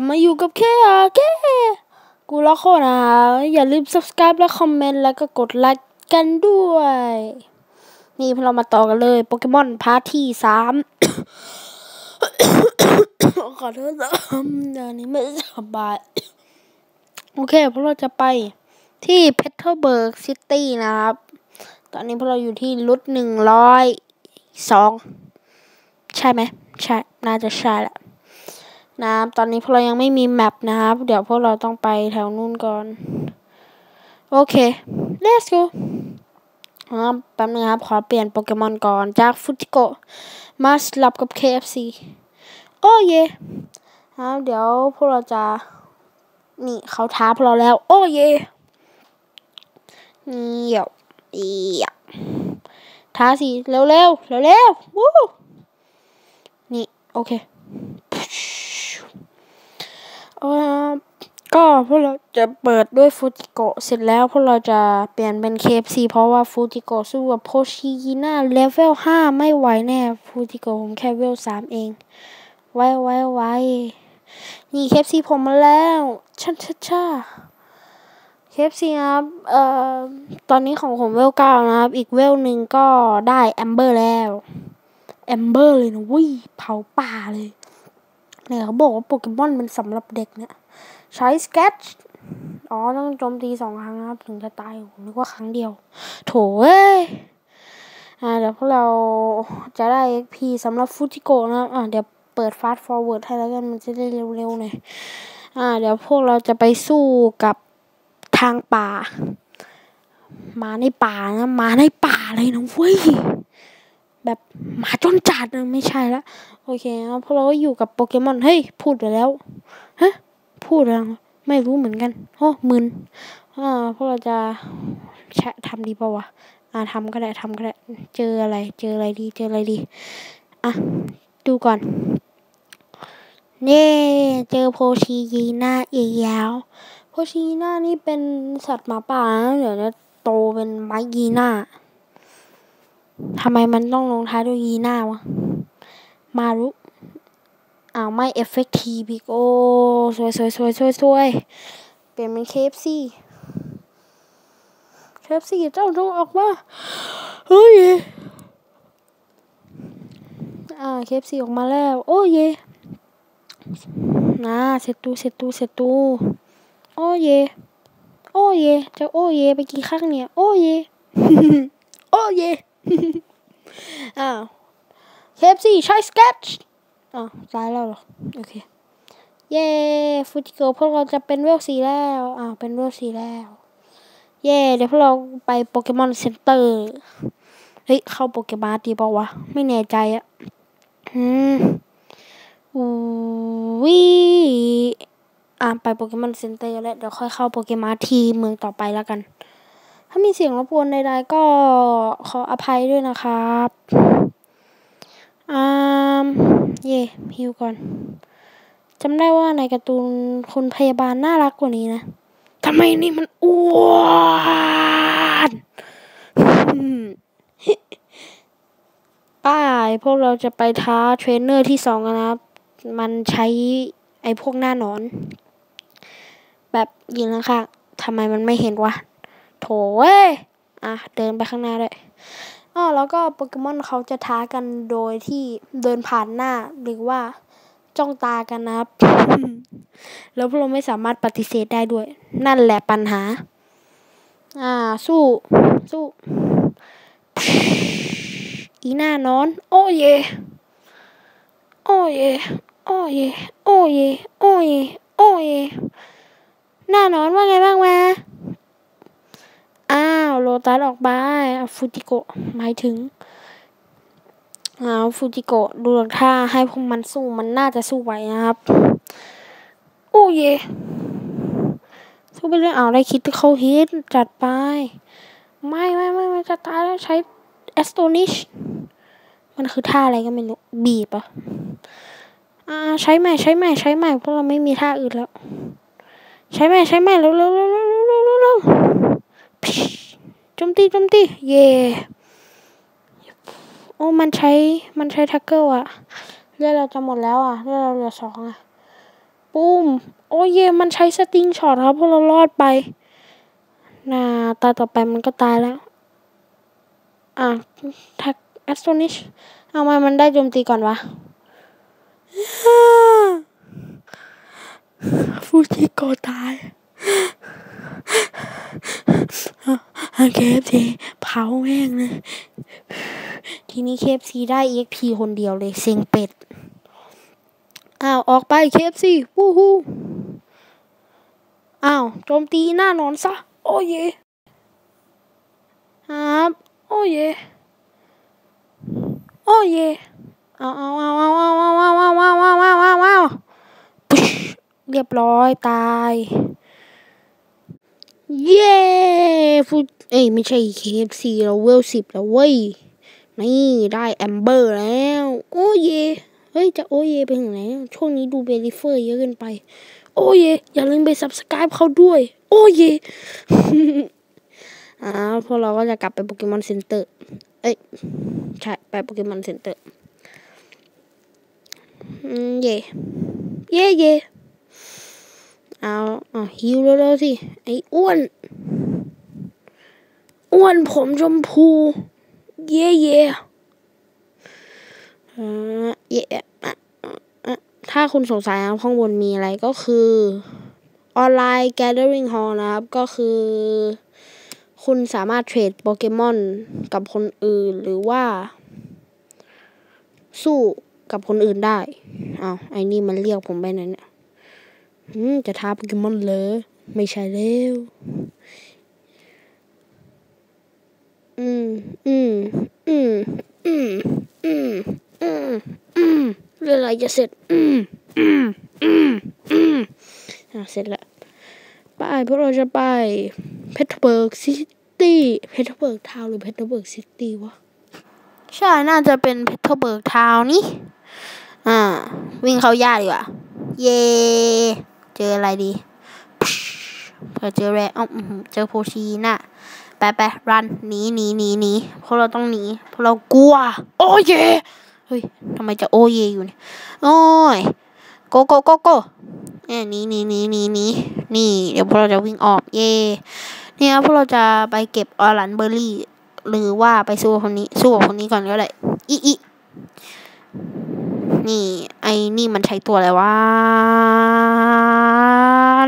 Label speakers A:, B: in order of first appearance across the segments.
A: บมาอยู่กับแค่แค่กูรักโคนะอย่าลืม subscribe และคอมเมนต์แล้วก็กดไลค์กันด้วย นี่เรามาต่อกันเลย โปเกมอนพาร์ทที่สามขอโทษนะเดี๋ยวนี้ไม่สบาย โอเคพวกเราจะไปที่เพชรเบิร์กซิตี้นะครับ ตอนนี้พวกเราอยู่ที่รุดหนึ่งร้อยสองใช่ไหม ใช่ น่าจะใช่แหละ นะครับ ตอนนี้พวกเรายังไม่มีแมปนะครับ เดี๋ยวพวกเราต้องไปแถวนู้นก่อน โอเค let's go ครับแป๊บนึงครับ ขอเปลี่ยนโปเกมอนก่อนจากฟุติโกมาสลับกับ KFC โอ้เย่ครับเดี๋ยวพวกเราจะนี่เขาท้าพวกเราแล้ว โอ้เย่เหี่ยวเหี่ยวท้าสิเร็วเร็วเร็วเร็ววู้นี่ โอเค เออก็พวกเราจะเปิดด้วยฟูจิโกะเสร็จแล้วพวกเราจะเปลี่ยนเป็น KFC เพราะว่าฟูจิโกะสู้กับโพชิกิน่าเลเวลห้าไม่ไหวแน่ฟูจิโกะผมแค่เวลสามเอง ไว้ไว้ไว้นี่ KFC ผมมาแล้วชัชช่า KFC ครับเอ่อตอนนี้ของผมเวลเก้านะครับ อีกเวลหนึ่งก็ได้แอมเบอร์แล้วแอมเบอร์เลยนะวิเผาป่าเลย เนี่ยเขาบอกว่าโปเกมอนมันสำหรับเด็กเนี่ย ใช้สเก็ตอ๋อ ต้องโจมตีสองครั้งนะครับ ถึงจะตายผมนึกว่าครั้งเดียว โถเอ้ยอ่าเดี๋ยวพวกเราจะได้ XP สำหรับฟูจิโกะนะอ่าเดี๋ยวเปิดฟาสต์ฟอร์เวิร์ดให้แล้วกันมันจะได้เร็วๆหน่อยอ่า เดี๋ยวพวกเราจะไปสู้กับทางป่า มาในป่านะ มาในป่าเลยนะเว้ย แบบหมาจนจัดนะไม่ใช่ละโอเคครับพวกเราก็อยู่กับโปเกมอนเฮ้ยพูดไปแล้วฮะพูดอะไรไม่รู้เหมือนกันโอ้มึนอ่าพวกเราจะแชะทำดีป่าวะอ่าทำก็ได้ทำก็ได้เจออะไร เจออะไรดีเจออะไรดีอะดูก่อนเน่เจอโพชียีน่าอีกแล้วโพชียีน่านี่เป็นสัตว์หมาป่านะเดี๋ยวจะโตเป็นไม้ยีน่า ทำไมมันต้องลงท้ายด้วยยีน่าวะ มารุอ้าวไม่เอฟเฟกตีฟอีกโอสวยสวยสวยสวยสวยเปลี่ยนเป็นเคฟซีเคฟซีเจ้าจงออกมา เฮ้ย อ่าเคฟซีออกมาแล้ว โอ้เยนะเสร็จตูเสร็จตูเสร็จตูโอ้เย โอ้เยจะโอ้เย ไปกี่ครั้งเนี่ย โอ้เย โอ้เย อ้าวเคฟซีใช้สเก็ตอ๋อตายแล้วหรอ โอเค เย้ฟูจิโกพวกเราจะเป็นเวลสีแล้วอ่าวเป็นเวลสีแล้ว เย้เดี๋ยวพวกเราไปโปเกมอนเซ็นเตอร์เฮ้ยเข้าโปเกมอนดีเปล่าวะ ไม่แน่ใจอะอืมวิอ่าไปโปเกมอนเซ็นเตอร์แล้วเดี๋ยวค่อยเข้าโปเกมอนทีเมืองต่อไปแล้วกัน ถ้ามีเสียงรบกวนใดๆก็ขออภัยด้วยนะครับอ่าเย่ฮิวก่อนจำได้ว่าในการ์ตูนคุณพยาบาลน่ารักกว่านี้นะทำไมนี่มันอ้วนป้ายพวกเราจะไปท้าเทรนเนอร์ที่สองนะครับ มันใช้ไอ้พวกหน้าหนอน แบบยิงแล้วค่ะทำไมมันไม่เห็นวะ โถเว้ยอะเดินไปข้างหน้าด้วยอ๋อแล้วก็โปเกมอนเขาจะท้ากันโดยที่เดินผ่านหน้าหรือว่าจ้องตากันนะครับ แล้วพวกเราไม่สามารถปฏิเสธได้ด้วย นั่นแหละปัญหา อ่า สู้ สู้ อีหน้านอน โอ้เย โอ้เย โอ้เย โอ้เย โอ้เย โอ้เย หน้านอนว่าไงบ้างมาอ้าวโลตัสออกไปฟูจิโกะหมายถึงอ้าวฟูจิโกะดูท่าให้พวกมันสู้มันน่าจะสู้ไหวนะครับ โอ้เยสู้ไปเรื่องเอาได้คิดเขาฮิตจัดไป ไม่ไม่ไม่ไม่จะตายแล้วใช้แอสโตนิชมันคือท่าอะไรก็ไม่รู้ บีบอะอ่าใช้ใหม่ใช้ใหม่ใช้ใหม่เพราะเราไม่มีท่าอื่นแล้ว ใช้ใหม่ใช้ใหม่เร็วเร็วเร็วเร็วเร็วเร็ว จมตีจมตีเย่โอ้มันใช้มันใช้ท็กเกิลอะเลือดเราจะหมดแล้วอะเลือดเราเหลือสองอะปุ้มโอ้เย่มันใช้สติงช็อตครับพวกเรารอดไปนาตายต่อไปมันก็ตายแล้ว อะทักแอสโตนิชเอามามันได้โจมตีก่อนวะฟูจิโกตาย เคฟซีเผาแม่งเลย ทีนี้เคฟซีได้เอ็กพีคนเดียวเลย เซ็งเป็ด อ้าว ออกไปเคฟซีวู้ฮู้อ้าว โจมตีหน้านอนซะ โอ้เยครับ โอ้เย โอ้เย เอาเอาเอาเอาเอาเอาเอาเอาเอาเอาเอาเอาเอาเรียบร้อยตาย เย้ฟูเอ้ยไม่ใช่เคฟซีเราเวลสิบแล้วเว้ย นี่ได้แอมเบอร์แล้ว โอ้เย เฮ้ย จะโอ้เยไปถึงไหน ช่วงนี้ดูเบลิเฟอร์เยอะเกินไป โอ้เย อย่าลืมไปซับสไครป์เขาด้วย โอ้เยอ่าพวกเราก็จะกลับไปโปเกมอนเซ็นเตอร์ เอ้ย ใช่ ไปโปเกมอนเซ็นเตอร์อืมเย่ เย่เย่ เอาเอาฮิวเร็วสิ ไอ้อ้วน อ้วนผมชมพู เย่เย่อ่าเย่ถ้าคุณสงสัยข้างบนมีอะไรก็คือ ออนไลน์ Gathering Hall นะครับ ก็คือ คุณสามารถเทรดโปเกมอนกับคนอื่นหรือว่า สู้กับคนอื่นได้ เอาไอ้นี่มันเรียกผมไปไหนเนี่ย จะท้าโปเกมอนเลย ไม่ใช่แล้วอืมอืมอืมอืมอืมอืมอืมเรื่องอะไรจะเสร็จ อืมอืมอืมอืมอะเสร็จแล้วไปพวกเราจะไปเพชรเบิร์กซิตี้เพชรเบิร์กทาวหรือเพชรเบิร์กซิตี้วะใช่ น่าจะเป็นเพชรเบิร์กทาวนี่ อ่า วิ่งเข้าย่าดีกว่า เย่ เจออะไรดีเผื่อเจอแร่อ๋อเจอโพชีน่ะไปไปรันหนีหนีหนีหนีเพราะเราต้องหนีเพราะเรากลัว โอ้เยเฮ้ยทำไมจะโอเยอยู่เนี่ยโอ้ยโกโกโกโกเอ้ยหนีหนีหนีหนีหนีนี่เดี๋ยวพวกเราจะวิ่งออกเย่เนี่ยพวกเราจะไปเก็บออรันเบอร์รี่ หรือว่าไปสู้คนนี้สู้กับคนนี้ก่อนก็ได้อีอี นี่ ไอ้นี่มันใช้ตัวอะไรวะ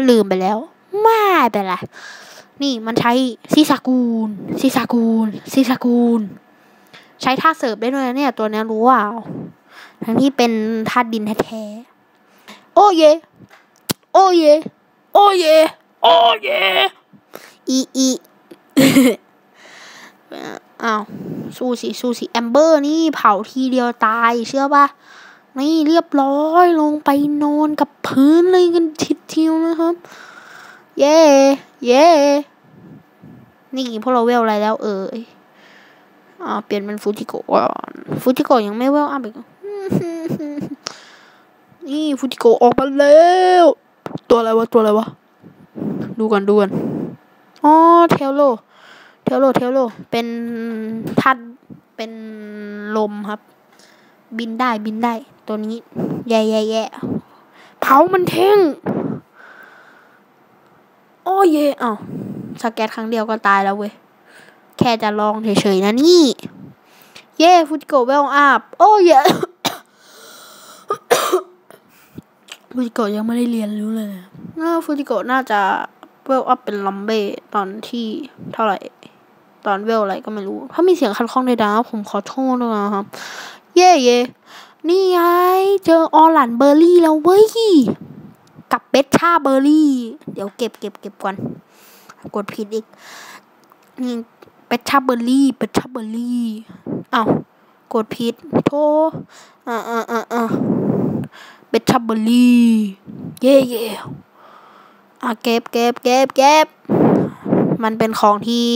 A: ลืมไปแล้ว ไม่เป็นไร นี่มันใช้ซีซากูลซีซากูลซีซากูล ใช้ท่าเสิร์ฟได้ด้วยเนี่ย ตัวนี้รู้ว่า ทั้งที่เป็นธาตุดินแท้ๆ โอ้เย โอ้เย โอ้เย โอ้เย อีอีอ้าวสู้สิสู้สิแอมเบอร์นี่เผาทีเดียวตายเชื่อปะ นี่เรียบร้อยลงไปนอนกับพื้นเลยกันทีเดียวนะครับ เย่เย่นี่พวกเราเวลอะไรแล้วเอ่ยอ่าเปลี่ยนเป็นฟูจิโกะก่อนฟูจิโกะยังไม่เวลอัพอีกนี่ฟูจิโกะออกมาแล้วตัวอะไรวะตัวอะไรวะดูกันดูกันอ๋อเทลโลเทลโลเทลโลเป็นทัดเป็นลมครับ บินได้บินได้ ตัวนี้ แย่แย่แย่เผามันเท่ง โอ้เย่อ้าวสแกตครั้งเดียวก็ตายแล้วเว้ย แค่จะลองเฉยๆนะนี่ เย่ฟูจิโกะเวลอัพโอ้เย่ฟูจิโกะยังไม่ได้เรียนรู้เลยน่าฟูจิโกะน่าจะเวลอัพเป็นลัมเบ้ตอนที่เท่าไหร่ ตอนเวลอะไรก็ไม่รู้ ถ้ามีเสียงคัดข้องใดๆผมขอโทษด้วยนะครับ เย่เย่นี่ไง เจอออลันเบอร์รี่แล้วเว้ย กับเบชชาเบอร์รี่ เดี๋ยวเก็บเก็บเก็บก่อน กดผิดอีก นี่เบชชาเบอร์รี่เบชชาเบอร์รี่อ้าวกดผิด โทอ่าอ่าอ่าอ่าเบชชาเบอร์รี่ เย่เย่อะเก็บเก็บเก็บเก็บมันเป็นของที่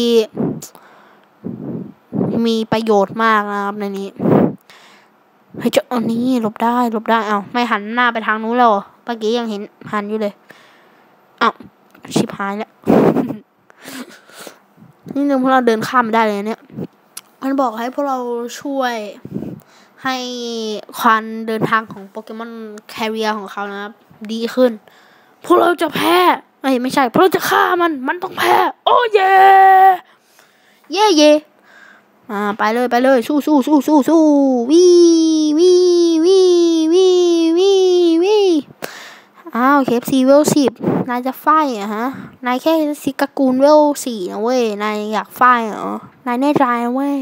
A: มีประโยชน์มากนะครับในนี้ เฮ้ยเจ้าอันนี้หลบได้หลบได้เอาไม่หันหน้าไปทางนู้นแล้วเมื่อกี้ยังเห็นหันอยู่เลยเอาชิบหายแล้วนี่นึงพวกเราเดินข้ามได้เลยเนี่ย มันบอกให้พวกเราช่วยให้ควันเดินทางของโปเกมอนแคริเอร์ของเขานะครับ ดีขึ้น พวกเราจะแพ้ไอ้ไม่ใช่ พวกเราจะฆ่ามัน มันต้องแพ้ โอ้เย่ เย่เย่ อ่าไปเลยไปเลยสู้สู้สู้สู้สู้วีวีวีวีวีวีอ้าวเคฟซีเวลสิบนายจะไฟอะฮะนายแค่ซิกากูลเวลสี่นะเว้ยนายอยากไฟเหรอนายแน่ใจนะเว้ย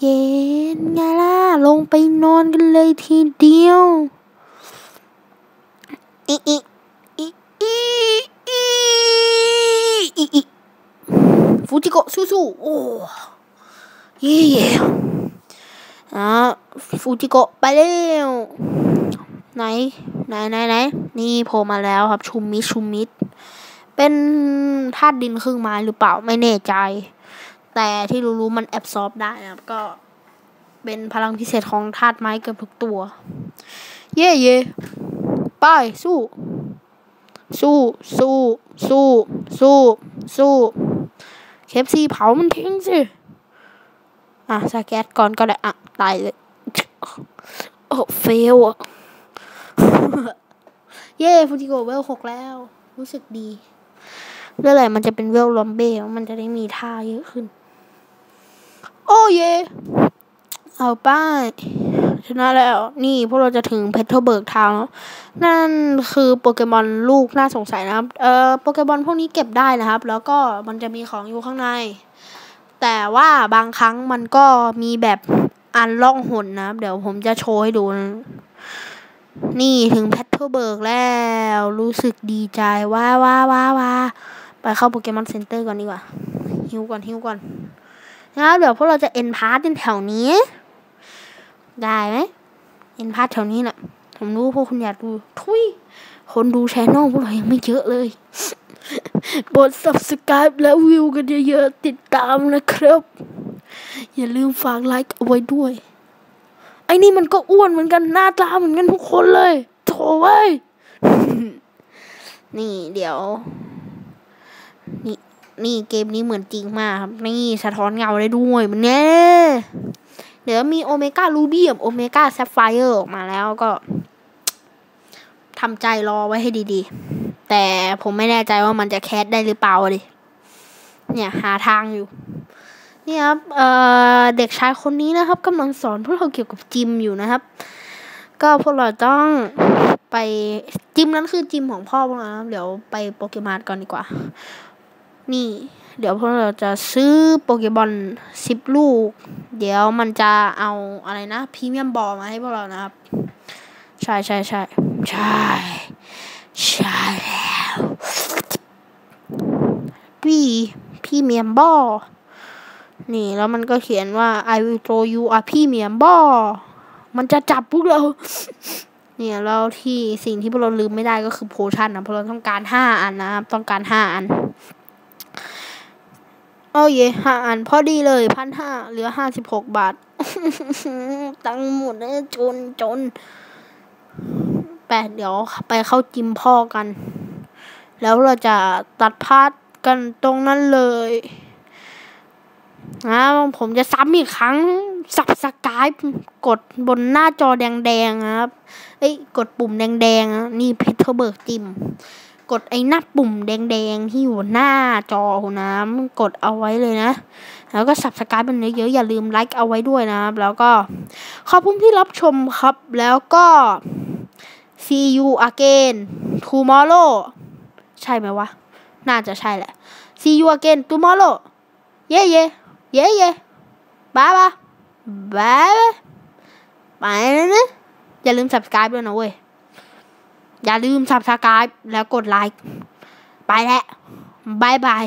A: เย็นไงล่ะลงไปนอนกันเลยทีเดียวอีอีอีอีอีอีอีฟูจิโกะสู้ๆโอ้ เย่อ่าฟูจิโกะไปเร็วไหนไหนไหนไหนนี่โผล่มาแล้วครับชุมมิชุมมิดเป็นธาตุดินครึ่งไม้หรือเปล่าไม่แน่ใจ แต่ที่รู้ๆมันแอบซอบได้นะครับก็เป็นพลังพิเศษของธาตุไม้เกือบทุกตัว เย่เย่ไปสู้ สู้ สู้ สู้ สู้ สู้ เคฟซีเผามันทิ้งสิ อะสแกตก่อนก็ได้อะตายเลยโอ้เฟลอะเย่ฟูจิโกเวลหกแล้ว รู้สึกดีเรื่องอะไรมันจะเป็นเวลลอมเบ้มันจะได้มีท่าเยอะขึ้น โอ้เย่เอาป้ายชนะแล้ว นี่พวกเราจะถึงเพชรเบิร์กทาวน์นั่นคือโปเกมอนลูกน่าสงสัยนะครับ เอ่อ โปเกมอนพวกนี้เก็บได้นะครับ แล้วก็มันจะมีของอยู่ข้างใน แต่ว่าบางครั้งมันก็มีแบบอันล่องหนนะครับ เดี๋ยวผมจะโชว์ให้ดูนะนี่ถึงแพทเทิร์เบิร์กแล้ว รู้สึกดีใจว้าว้าว้าว้าไปเข้าโปเกมอนเซ็นเตอร์ก่อนดีกว่าฮิวก่อนฮิวก่อนนะเดี๋ยวพวกเราจะเอ็นพาร์ตในแถวนี้ ได้ไหมเอ็นพาร์ตแถวนี้แหละผมรู้พวกคุณอยากดู ทุยคนดูแชนแนลพวกเรายังไม่เยอะเลย กด subscribe และวิวกันเยอะๆติดตามนะครับ อย่าลืมฝากไลค์เอาไว้ด้วย ไอ้นี่มันก็อ้วนเหมือนกันหน้าตาเหมือนกันทุกคนเลยโถเว้ยนี่เดี๋ยว นี่นี่เกมนี้เหมือนจริงมากครับ นี่สะท้อนเงาได้ด้วยมันแน่เดี๋ยวมีโอเมก้ารูบี้กับโอเมก้าแซฟไฟเออร์ออกมาแล้วก็ทำใจรอไว้ให้ดีๆ แต่ผมไม่แน่ใจว่ามันจะแคสได้หรือเปล่าดิเนี่ยหาทางอยู่นี่ครับเเด็กชายคนนี้นะครับกำลังสอนพวกเราเกี่ยวกับจิมอยู่นะครับ ก็พวกเราต้องไปจิมนั้นคือจิมของพ่อพวกเราเดี๋ยวไปโปเกมอนก่อนดีกว่า นี่ เดี๋ยวพวกเราจะซื้อโปเกบอลสิบลูก เดี๋ยวมันจะเอาอะไรนะพรีเมียมบอลมาให้พวกเรานะครับ ใช่ใช่ใช่ใช่ใช่แล้วพี่ พี่เมียมบอนี่แล้วมันก็เขียนว่า I will throw you a พี่เมียมบอมันจะจับพวกเรา เนี่ยแล้วที่สิ่งที่พวกเราลืมไม่ได้ก็คือโพชั่นนะเพราะเราต้องการห้าอันนะครับ ต้องการห้าอันโอ้ยห้าอันพอดีเลยพันห้าเหลือห้าสิบหกบาท ตังหมดเลยจนจนแปดเดี๋ยวไปเข้าจิมพ่อกัน แล้วเราจะตัดพาร์ท กันตรงนั้นเลยนะผมจะซ้ำอีกครั้งสับสกายกดบนหน้าจอแดงๆครับเอ้ยกดปุ่มแดงๆนี่เพชรเบิร์กจิม กดไอ้หน้าปุ่มแดงๆที่อยู่หน้าจอหัวน้ำกดเอาไว้เลยนะ แล้วก็สับสกายเป็นเยอะๆอย่าลืมไลค์เอาไว้ด้วยนะครับ แล้วก็ขอบคุณที่รับชมครับ แล้วก็ see you again tomorrow ใช่ไหมวะ น่าจะใช่แหละ see you again tomorrow เย่เย่เย่เย่บายบายบายไปแล้วนะอย่าลืม subscribe ด้วยนะเว้ย อย่าลืม subscribe แล้วกดไลค์ ไปแล้วบายบาย